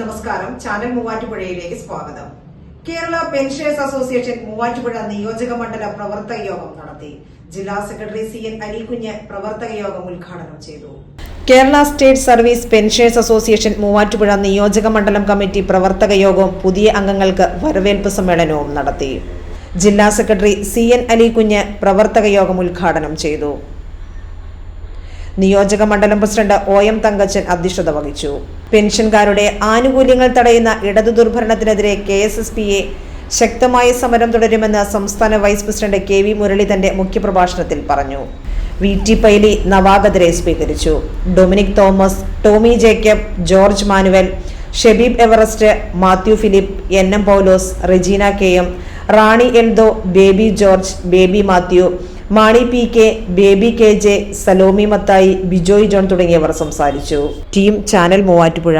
നമസ്കാരം. ചാനൽ മൂവാറ്റുപുഴയിലേക്ക് സ്വാഗതം. Kerala pensioners association Muvattupuzha നിയോജക മണ്ഡല പ്രവർത്തക യോഗം നടത്തി. ജില്ലാ സെക്രട്ടറി സി എൻ അനിൽകുഞ്ഞ് പ്രവർത്തക യോഗം ഉദ്ഘാടനം ചെയ്തു. Kerala state service pensioners association Muvattupuzha നിയോജക മണ്ഡലം കമ്മിറ്റി പ്രവർത്തക യോഗവും പുതിയ അംഗങ്ങൾക്ക് വരവേൽപ്പ് സമ്മേളനവും നടത്തി. ജില്ലാ സെക്രട്ടറി സി എൻ അലികുഞ്ഞ് പ്രവർത്തക യോഗം ഉദ്ഘാടനം ചെയ്തു. നിയോജക മണ്ഡലം പ്രസിഡന്റ് ഒ എം തങ്കച്ചൻ അധ്യക്ഷത വഹിച്ചു. പെൻഷൻകാരുടെ ആനുകൂല്യങ്ങൾ തടയുന്ന ഇടതു ദുർഭരണത്തിനെതിരെ K S S P A ശക്തമായ സമരം തുടരുമെന്ന് സംസ്ഥാന vice president K V Murali തന്റെ മുഖ്യപ്രഭാഷണത്തിൽ പറഞ്ഞു. വി ടി പൈലി നവാഗതരെ സ്വീകരിച്ചു. Dominic Thomas Tommy Jacob George Manuel Shebeeb Everest Mathew Philip N M Paulose Regina K M Rani Eldho Baby George Baby Mathew Mani P K Baby K J Salome Mathai Bijoy John തുടങ്ങിയവർ സംസാരിച്ചു. Team channel Muvattupuzha.